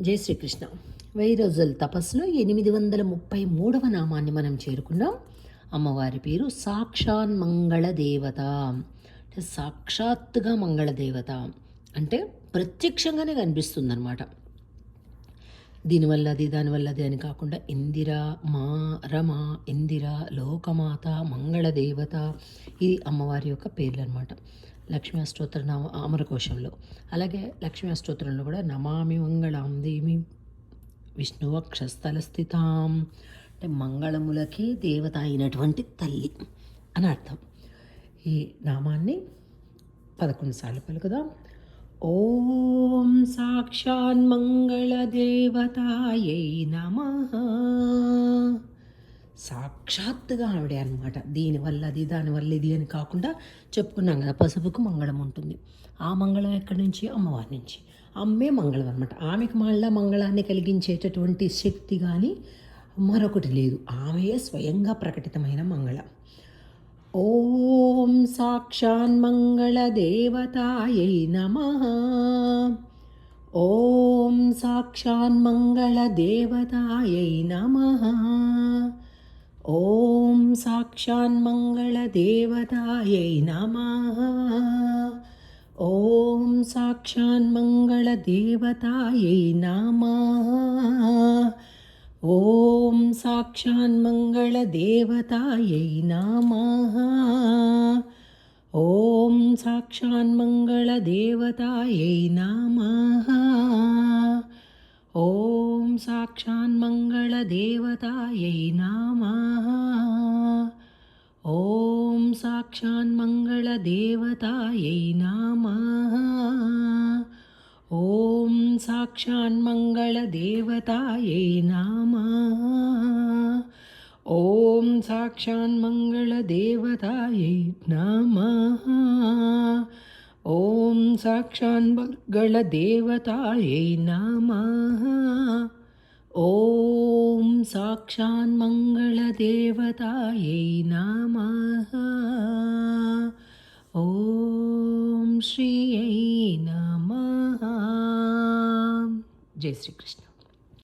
జై శ్రీకృష్ణ. వెయ్యి రోజుల తపస్సులో ఎనిమిది వందల ముప్పై మూడవ నామాన్ని మనం చేరుకున్నాం. అమ్మవారి పేరు సాక్షాన్ మంగళ దేవత. అంటే సాక్షాత్తుగా మంగళదేవత అంటే ప్రత్యక్షంగానే కనిపిస్తుందన్నమాట. దీనివల్ల అది దానివల్ల అది అని కాకుండా ఇందిర మా రమ ఇందిర లోకమాత మంగళ దేవత ఇది అమ్మవారి యొక్క పేర్లు అనమాట లక్ష్మీ అష్టోత్తర నామ అమరకోశంలో. అలాగే లక్ష్మీ అష్టోత్తరంలో కూడా నమామి మంగళాం దేవి విష్ణువక్షస్థల స్థితాం. అంటే మంగళములకి దేవత అయినటువంటి తల్లి అని అర్థం. ఈ నామాన్ని పదకొండు సార్లు పలుకుదాం. ఓం సాక్షాన్ మంగళదేవతాయై నమ. సాక్షాత్తుగా ఆవిడే అనమాట దీనివల్ల అది దానివల్ల ఇది అని కాకుండా చెప్పుకున్నాం కదా పసుపుకు మంగళం ఉంటుంది. ఆ మంగళం ఎక్కడి నుంచి? అమ్మవారి నుంచి. అమ్మే మంగళం అనమాట ఆమెకు మళ్ళా మంగళాన్ని కలిగించేటటువంటి శక్తి కానీ మరొకటి లేదు. ఆమెయే స్వయంగా ప్రకటితమైన మంగళం. ఓం సాక్షాన్ మంగళదేవతాయై నమ. ఓం సాక్షాన్ మంగళదేవతాయై నమ. ॐ साक्षान्मङ्गलदेवतायै नमः। ॐ साक्षान्मङ्गलदेवतायै नमः। ॐ साक्षान्मङ्गलदेवतायै नमः। ॐ साक्षान्मङ्गलदेवतायै नमः। ॐ साक्षान् मङ्गलदेवतायै नामः ॐ साक्षान्मङ्गलदेवतायै नामः ॐ साक्षान्मङ्गलदेवतायै नामः ॐ साक्षान्मङ्गलदेवतायै नमः ॐ साक्षान्मङ्गलदेवतायै नमः ॐ साक्षान्मङ्गलदेवतायै नमः ॐ श्रियै नमः जय श्रीकृष्ण